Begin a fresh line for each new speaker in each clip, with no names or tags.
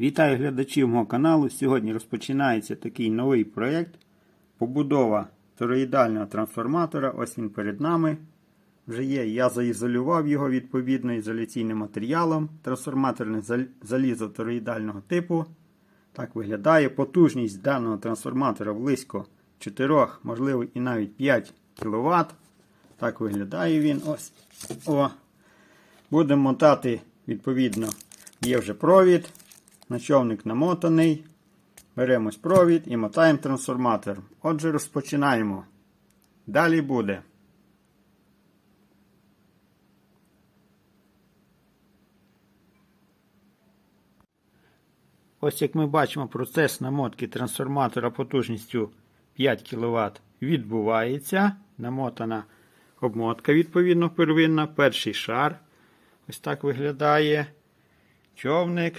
Вітаю глядачів мого каналу. Сьогодні розпочинається такий новий проєкт. Побудова тороїдального трансформатора. Ось він перед нами. Вже є. Я заізолював його відповідно ізоляційним матеріалом. Трансформаторне залізо тороїдального типу. Так виглядає. Потужність даного трансформатора близько 4, можливо і навіть 5 кВт. Так виглядає він. Ось. О. Будемо мотати, відповідно, є вже провід. На човник намотаний. Беремось провід і мотаємо трансформатор. Отже, розпочинаємо. Далі буде. Ось як ми бачимо, процес намотки трансформатора потужністю 5 кВт відбувається. Намотана обмотка, відповідно, первинна. Перший шар. Ось так виглядає. Човник.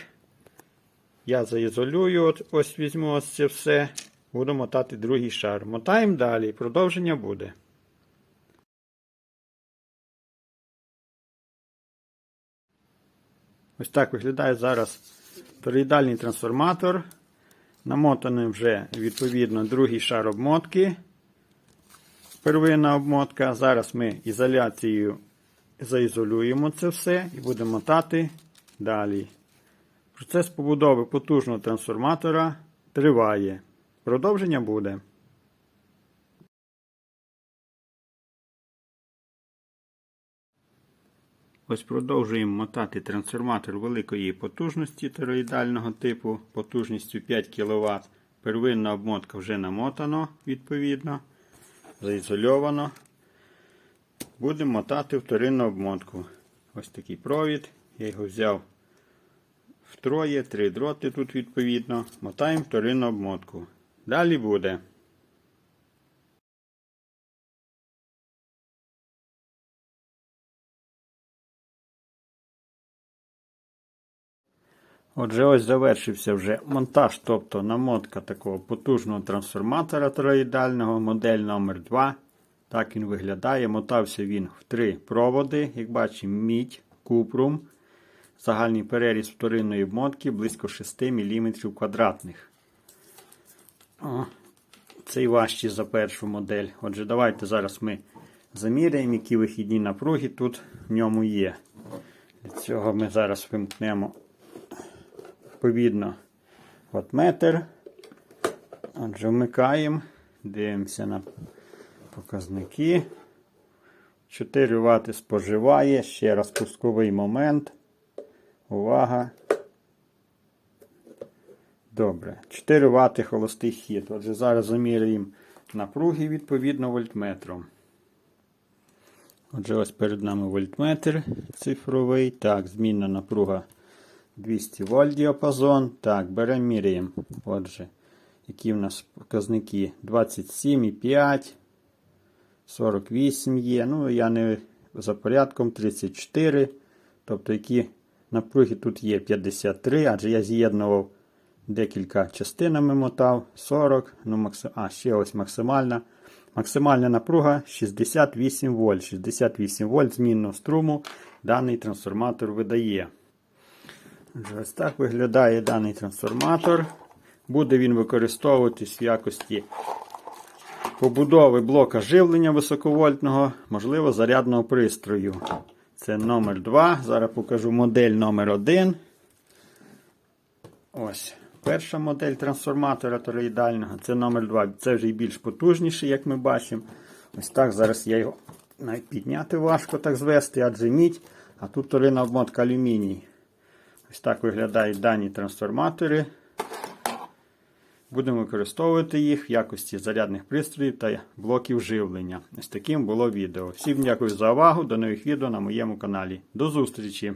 Я заізолюю, от, ось візьму ось це все. Буду мотати другий шар. Мотаємо далі. Продовження буде. Ось так виглядає зараз тороїдальний трансформатор. Намотаний вже відповідно другий шар обмотки. Первинна обмотка. Зараз ми ізоляцією заізолюємо це все і будемо мотати далі. Процес побудови потужного трансформатора триває. Продовження буде. Ось продовжуємо мотати трансформатор великої потужності тороїдального типу потужністю 5 кВт. Первинна обмотка вже намотано, відповідно, заізольовано. Будемо мотати вторинну обмотку. Ось такий провід. Я його взяв втроє, три дроти тут відповідно. Мотаємо вторинну обмотку. Далі буде. Отже, ось завершився вже монтаж, тобто намотка такого потужного трансформатора тороїдального, модель номер 2 Так він виглядає. Мотався він в три проводи. Як бачимо, мідь, купрум. Загальний переріз вторинної обмотки близько 6 мм квадратних. О, цей важчий за першу модель. Отже, давайте зараз ми заміряємо, які вихідні напруги тут в ньому є. Для цього ми зараз вимкнемо відповідно ватметр. Отже, вмикаємо, дивимося на показники. 4 Вт споживає. Ще раз пусковий момент. Увага. Добре. 4 Вт холостий хід. Отже, зараз заміряємо напруги відповідно вольтметром. Отже, ось перед нами вольтметр цифровий. Так, змінна напруга 200 вольт діапазон. Так, беремо міряємо. Отже, які в нас показники 27,5, 48 є. Ну, я не за порядком 34. Тобто, які напруги тут є 53, адже я з'єднував декілька частинами мотав. 40. Ну, максим... А, ще ось максимальна. Максимальна напруга 68 вольт. 68 вольт змінного струму даний трансформатор видає. Ось так виглядає даний трансформатор. Буде він використовуватись в якості побудови блока живлення високовольтного, можливо, зарядного пристрою. Це номер 2. Зараз покажу модель номер 1. Ось. Перша модель трансформатора тороїдального. Це номер 2. Це вже і більш потужніший, як ми бачимо. Ось так. Зараз я його навіть підняти важко так звести, адже мідь, а тут торина обмотка алюміній. Ось так виглядають дані трансформатори. Будемо використовувати їх в якості зарядних пристроїв та блоків живлення. Ось таким було відео. Всім дякую за увагу. До нових відео на моєму каналі. До зустрічі!